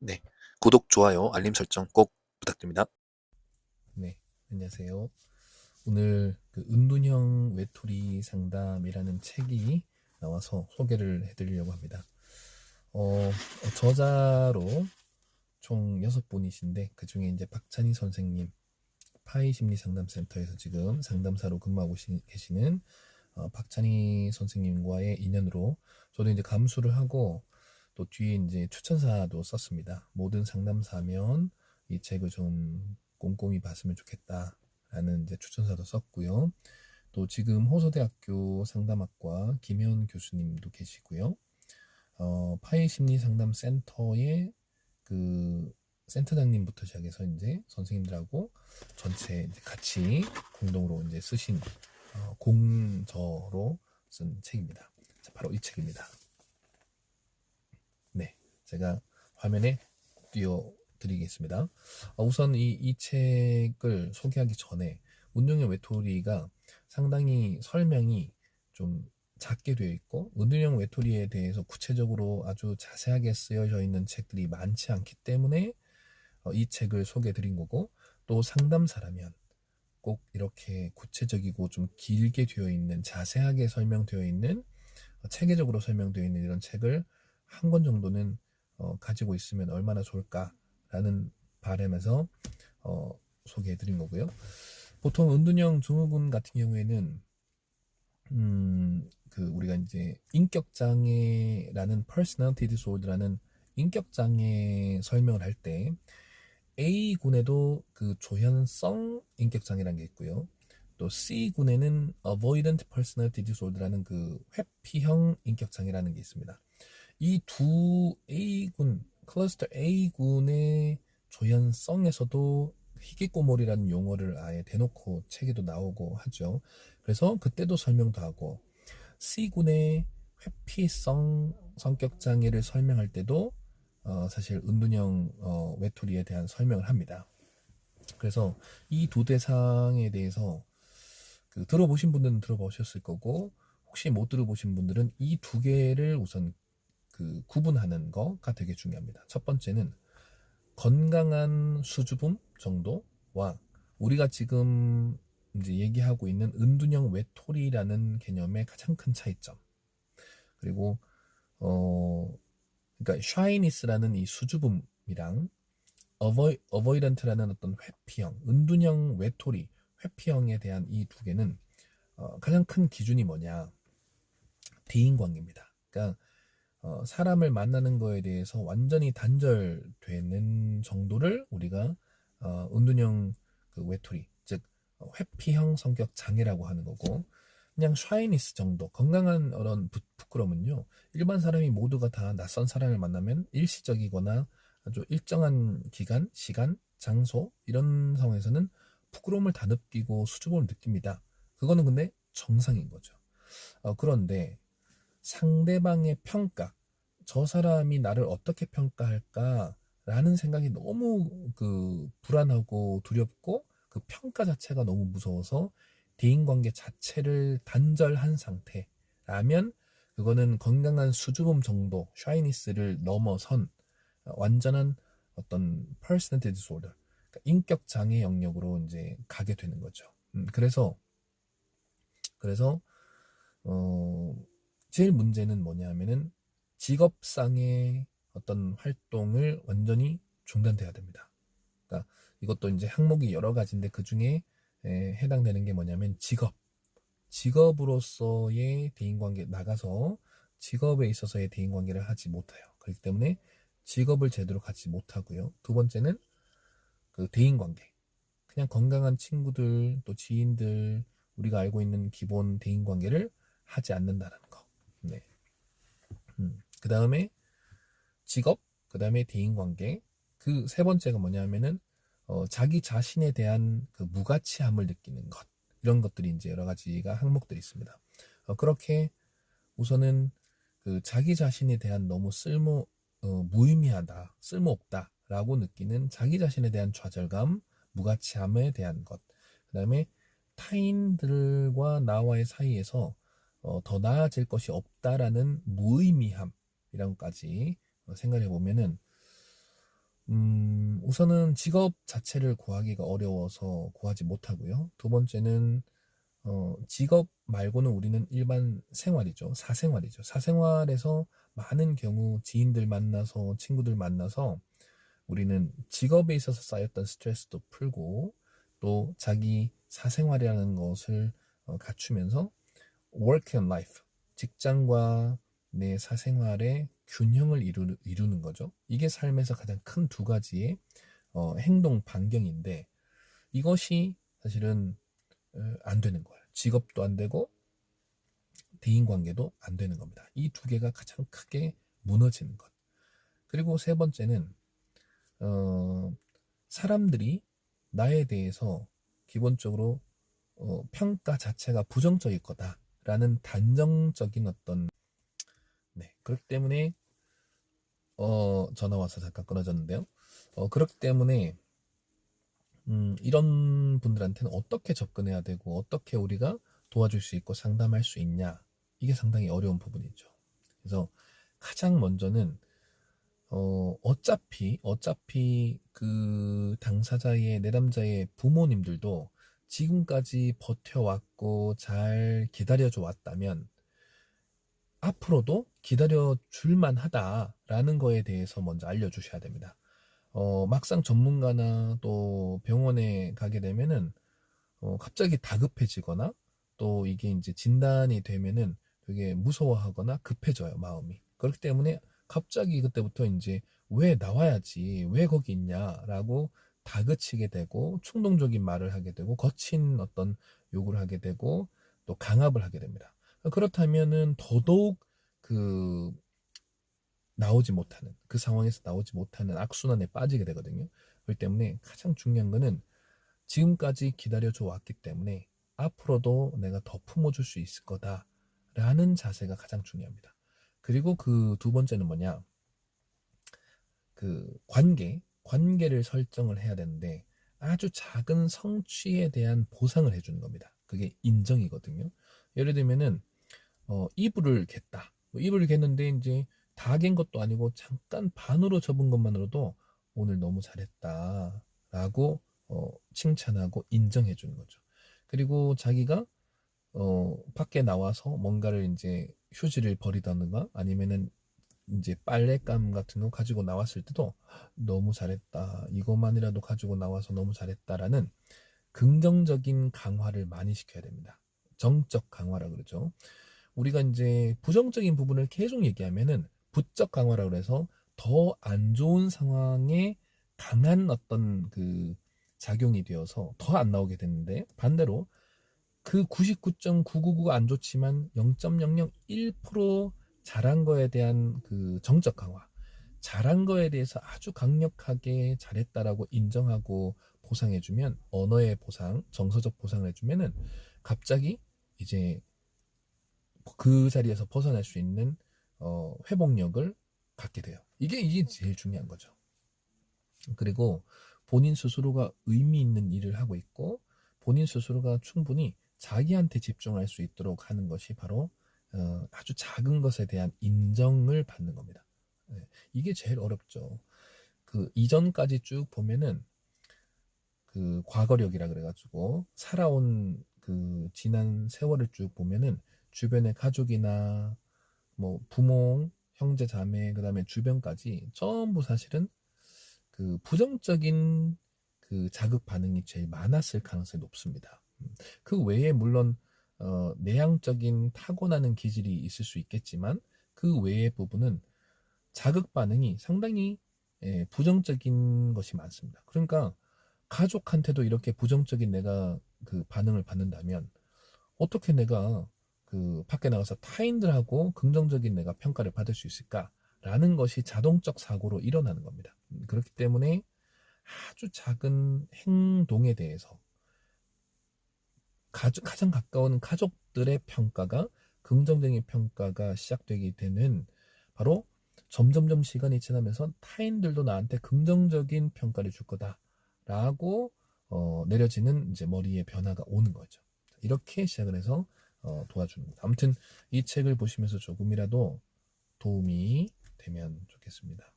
네. 구독, 좋아요, 알림 설정 꼭 부탁드립니다. 네, 안녕하세요. 오늘 그 은둔형 외톨이 상담이라는 책이 나와서 소개를 해드리려고 합니다. 어, 저자로 총 여섯 분이신데 그 중에 이제 박찬희 선생님 파이 심리 상담센터에서 지금 상담사로 근무하고 시- 계시는 어, 박찬희 선생님과의 인연으로 저도 이제 감수를 하고 또 뒤에 이제 추천사도 썼습니다. 모든 상담사면 이 책을 좀 꼼꼼히 봤으면 좋겠다라는 이제 추천사도 썼고요. 또 지금 호서대학교 상담학과 김현 교수님도 계시고요. 어, 파이 심리 상담 센터의 그 센터장님부터 시작해서 이제 선생님들하고 전체 이제 같이 공동으로 이제 쓰신 어, 공저로 쓴 책입니다. 자, 바로 이 책입니다. 네, 제가 화면에 띄워드리겠습니다. 어, 우선 이, 이 책을 소개하기 전에 운동형 외톨이가 상당히 설명이 좀 작게 되어 있고 운동형 외톨이에 대해서 구체적으로 아주 자세하게 쓰여져 있는 책들이 많지 않기 때문에 어, 이 책을 소개해 드린 거고 또 상담사라면 꼭 이렇게 구체적이고 좀 길게 되어 있는 자세하게 설명되어 있는 어, 체계적으로 설명되어 있는 이런 책을 한 권 정도는 어, 가지고 있으면 얼마나 좋을까라는 바람에서 어, 소개해 드린 거고요. 보통 은둔형 증후군 같은 경우에는 음, 그 우리가 이제 인격 장애라는 personality disorder라는 인격 장애 설명을 할 때 A 군에도 그 조현성 인격 장애라는 게 있고요. 또 C 군에는 avoidant personality disorder라는 그 회피형 인격 장애라는 게 있습니다. 이 두 A 군 클러스터 A 군의 조현성에서도 희귀꼬물이라는 용어를 아예 대놓고 책에도 나오고 하죠. 그래서 그때도 설명도 하고 C군의 회피성 성격 장애를 설명할 때도 어, 사실 은둔형 어, 외톨이에 대한 설명을 합니다. 그래서 이 두 대상에 대해서 그 들어보신 분들은 들어보셨을 거고 혹시 못 들어보신 분들은 이 두 개를 우선 그 구분하는 거가 되게 중요합니다. 첫 번째는 건강한 수줍음 정도와 우리가 지금 이제 얘기하고 있는 은둔형 외톨이라는 개념의 가장 큰 차이점. 그리고 어 그러니까 shyness라는 이 수줍음이랑 avoid, avoidant라는 어떤 회피형, 은둔형 외톨이, 회피형에 대한 이 두 개는 어, 가장 큰 기준이 뭐냐? 대인 관계입니다. 그러니까 어, 사람을 만나는 거에 대해서 완전히 단절되는 정도를 우리가 어, 은둔형 그 외톨이, 즉 어, 회피형 성격 장애라고 하는 거고 그냥 샤이니스 정도 건강한 그런 부, 부끄러움은요 일반 사람이 모두가 다 낯선 사람을 만나면 일시적이거나 아주 일정한 기간, 시간, 장소 이런 상황에서는 부끄러움을 다 느끼고 수줍음을 느낍니다. 그거는 근데 정상인 거죠. 어, 그런데 상대방의 평가, 저 사람이 나를 어떻게 평가할까 라는 생각이 너무 그 불안하고 두렵고 그 평가 자체가 너무 무서워서 대인 관계 자체를 단절한 상태라면 그거는 건강한 수줍음 정도, 샤이니스를 넘어선 완전한 어떤 personality disorder, 그러니까 인격 장애 영역으로 이제 가게 되는 거죠. 음, 그래서 그래서 어 제일 문제는 뭐냐면은 직업상의 어떤 활동을 완전히 중단돼야 됩니다. 그러니까 이것도 이제 항목이 여러 가지인데 그 중에 해당되는 게 뭐냐면 직업. 직업으로서의 대인관계 나가서 직업에 있어서의 대인관계를 하지 못해요. 그렇기 때문에 직업을 제대로 갖지 못하고요. 두 번째는 그 대인관계. 그냥 건강한 친구들 또 지인들 우리가 알고 있는 기본 대인관계를 하지 않는다는 거. 네. 음, 그 다음에 직업, 그 다음에 대인관계. 그 세 번째가 뭐냐면은 어, 자기 자신에 대한 그 무가치함을 느끼는 것 이런 것들이 이제 여러 가지가 항목들이 있습니다. 어, 그렇게 우선은 그 자기 자신에 대한 너무 쓸모 어, 무의미하다, 쓸모없다라고 느끼는 자기 자신에 대한 좌절감, 무가치함에 대한 것, 그 다음에 타인들과 나와의 사이에서 어, 더 나아질 것이 없다라는 무의미함 이런 것까지 어, 생각해 보면은 음, 우선은 직업 자체를 구하기가 어려워서 구하지 못하고요. 두 번째는 어, 직업 말고는 우리는 일반 생활이죠. 사생활이죠. 사생활에서 많은 경우 지인들 만나서 친구들 만나서 우리는 직업에 있어서 쌓였던 스트레스도 풀고 또 자기 사생활이라는 것을 어, 갖추면서 work and life 직장과 내 사생활의 균형을 이루, 이루는 거죠. 이게 삶에서 가장 큰 두 가지의 어, 행동 반경인데 이것이 사실은 어, 안 되는 거예요. 직업도 안 되고 대인 관계도 안 되는 겁니다. 이 두 개가 가장 크게 무너지는 것. 그리고 세 번째는 어, 사람들이 나에 대해서 기본적으로 어, 평가 자체가 부정적일 거다 라는 단정적인 어떤 네 그렇기 때문에 어, 전화 와서 잠깐 끊어졌는데요. 어, 그렇기 때문에 음, 이런 분들한테는 어떻게 접근해야 되고 어떻게 우리가 도와줄 수 있고 상담할 수 있냐 이게 상당히 어려운 부분이죠. 그래서 가장 먼저는 어, 어차피 어차피 그 당사자의 내담자의 부모님들도 지금까지 버텨왔고 잘 기다려줘 왔다면 앞으로도 기다려 줄만 하다라는 거에 대해서 먼저 알려주셔야 됩니다. 어, 막상 전문가나 또 병원에 가게 되면은 어, 갑자기 다급해지거나 또 이게 이제 진단이 되면은 되게 무서워하거나 급해져요, 마음이. 그렇기 때문에 갑자기 그때부터 이제 왜 나와야지, 왜 거기 있냐라고 다그치게 되고 충동적인 말을 하게 되고 거친 어떤 요구를 하게 되고 또 강압을 하게 됩니다. 그렇다면은 더더욱 그 나오지 못하는 그 상황에서 나오지 못하는 악순환에 빠지게 되거든요. 그렇기 때문에 가장 중요한 거는 지금까지 기다려줘 왔기 때문에 앞으로도 내가 더 품어줄 수 있을 거다라는 자세가 가장 중요합니다. 그리고 그 두 번째는 뭐냐? 그 관계, 관계를 설정을 해야 되는데 아주 작은 성취에 대한 보상을 해주는 겁니다. 그게 인정이거든요. 예를 들면은 어, 이불을 겠다. 뭐 이불을 겠는데 이제 다 갠 것도 아니고 잠깐 반으로 접은 것만으로도 오늘 너무 잘했다라고 어, 칭찬하고 인정해 주는 거죠. 그리고 자기가 어, 밖에 나와서 뭔가를 이제 휴지를 버리다든가 아니면은 이제 빨랫감 같은 거 가지고 나왔을 때도 너무 잘했다. 이것만이라도 가지고 나와서 너무 잘했다라는 긍정적인 강화를 많이 시켜야 됩니다. 정적 강화라 그러죠. 우리가 이제 부정적인 부분을 계속 얘기하면은 부적 강화라 그래서 더 안 좋은 상황에 강한 어떤 그 작용이 되어서 더 안 나오게 되는데 반대로 그 99.999가 안 좋지만 0.001% 잘한 거에 대한 그 정적 강화 잘한 거에 대해서 아주 강력하게 잘했다라고 인정하고 보상해주면 언어의 보상, 정서적 보상을 해주면은 갑자기 이제 그 자리에서 벗어날 수 있는 어, 회복력을 갖게 돼요. 이게 이게 제일 중요한 거죠. 그리고 본인 스스로가 의미 있는 일을 하고 있고 본인 스스로가 충분히 자기한테 집중할 수 있도록 하는 것이 바로 어, 아주 작은 것에 대한 인정을 받는 겁니다. 네, 이게 제일 어렵죠. 그 이전까지 쭉 보면은 그 과거력이라 그래가지고 살아온 그 지난 세월을 쭉 보면은 주변의 가족이나 뭐 부모, 형제, 자매, 그 다음에 주변까지 전부 사실은 그 부정적인 그 자극 반응이 제일 많았을 가능성이 높습니다. 음, 그 외에 물론 어, 내향적인 타고나는 기질이 있을 수 있겠지만 그 외의 부분은 자극 반응이 상당히 예, 부정적인 것이 많습니다. 그러니까 가족한테도 이렇게 부정적인 내가 그 반응을 받는다면 어떻게 내가 그 밖에 나가서 타인들하고 긍정적인 내가 평가를 받을 수 있을까라는 것이 자동적 사고로 일어나는 겁니다. 음, 그렇기 때문에 아주 작은 행동에 대해서 가족, 가장 가까운 가족들의 평가가 긍정적인 평가가 시작되게 되는 바로 점점점 시간이 지나면서 타인들도 나한테 긍정적인 평가를 줄 거다라고 어, 내려지는 이제 머리의 변화가 오는 거죠. 이렇게 시작을 해서 어, 도와줍니다. 아무튼 이 책을 보시면서 조금이라도 도움이 되면 좋겠습니다.